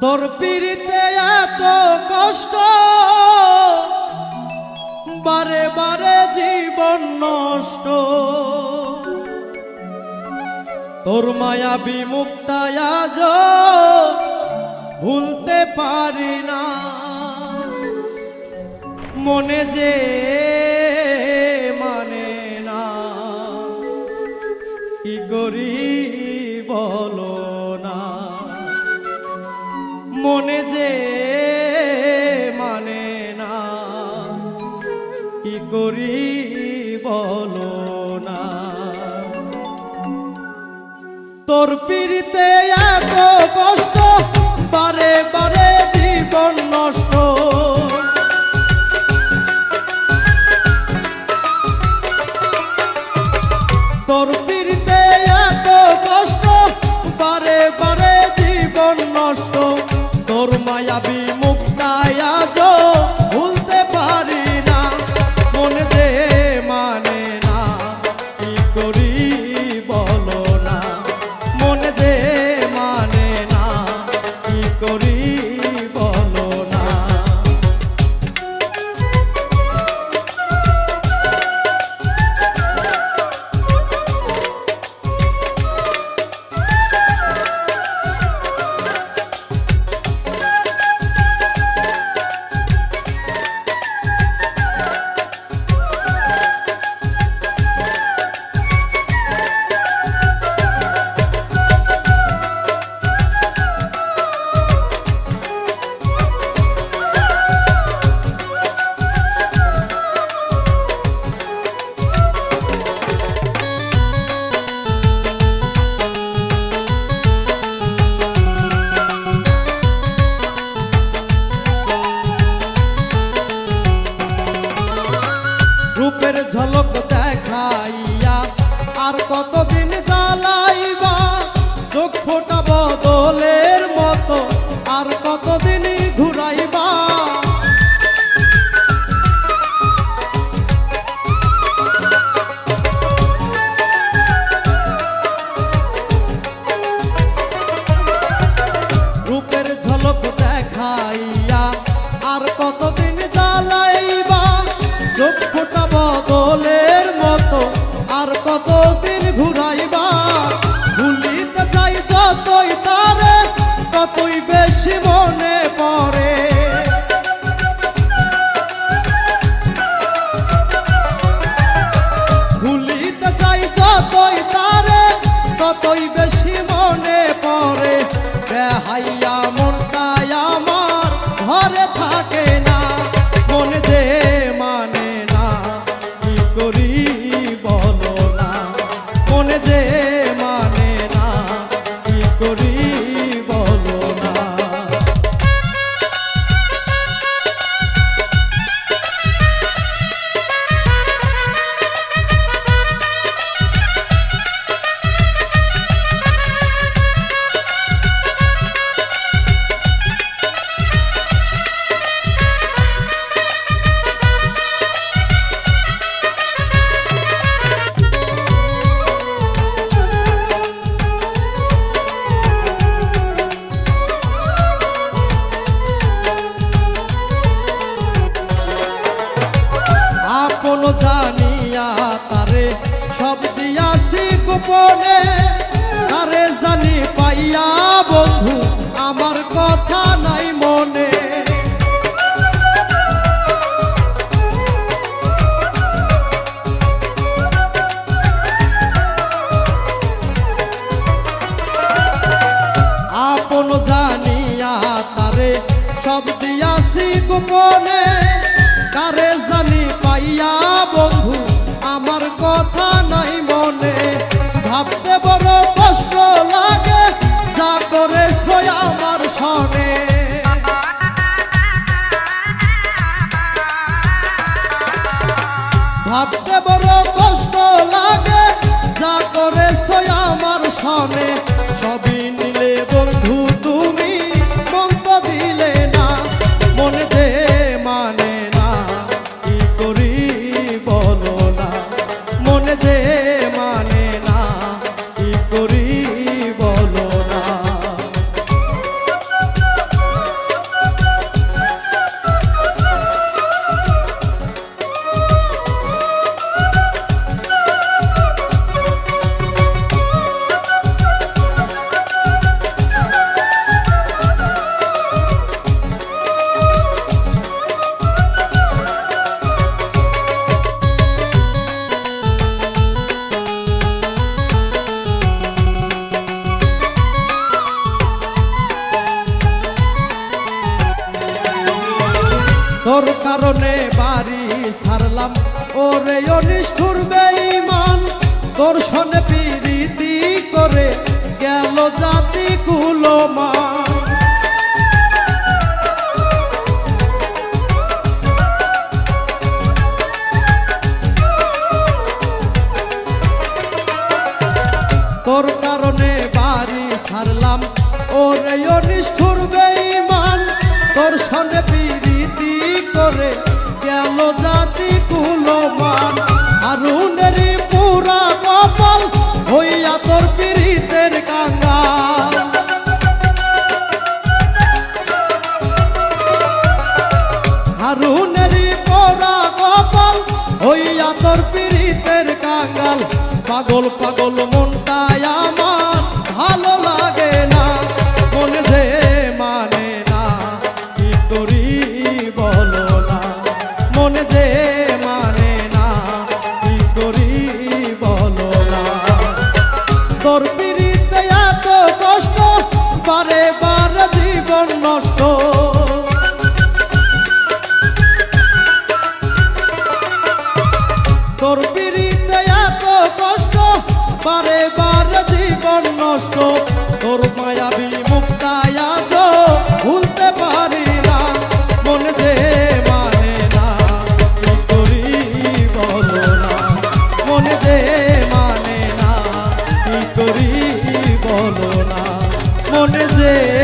তোর পিড়িতে এত কষ্ট? বারে বারে জীবন নষ্ট। তোর মায়া বিমুক্তায় আজ ভুলতে পারি না। মনে যে মানে না। কি করি? মনে যে মানে না কি করি বলো না? তোর পিড়িতে এত কষ্ট বারে বারে কতদিন ততই জানিয়া তারে, সব দিয়াছি গোপনে। তারে জানি পাইয়া বন্ধু, আমার কথা নাই মনে। আপন জানিয়া তারে, সব দিয়াছি গোপনে। কারে জানি পাইয়া বন্ধু, আমার কথা নাই মনে। ভাবতে বড় কষ্ট লাগে, যা করে আমার সনে। কারণে বাড়ি ছাড়লাম। ওরে অনিষ্ঠুর বেঈমান তোর সনে পিরিতি করে গেল জাতি কুলমান তোর কারণে বাড়ি ছাড়লাম। ওরে অনিষ্ঠুর বেঈমান তোর সনে পিরিতি করে গেল জাতি কুলমান আরুনেরই পুরা কপাল হইয়া তোর পিরিতের কাঙ্গাল। হারুনেরই পোড়া কপাল হইয়া তোর পিরিতের কাঙ্গাল। পাগল পাগল মনটাই বারে বার জীবন নষ্ট। তোর পিড়িতে এত কষ্ট বারে বার জীবন নষ্ট। তোর মায়াবী মনে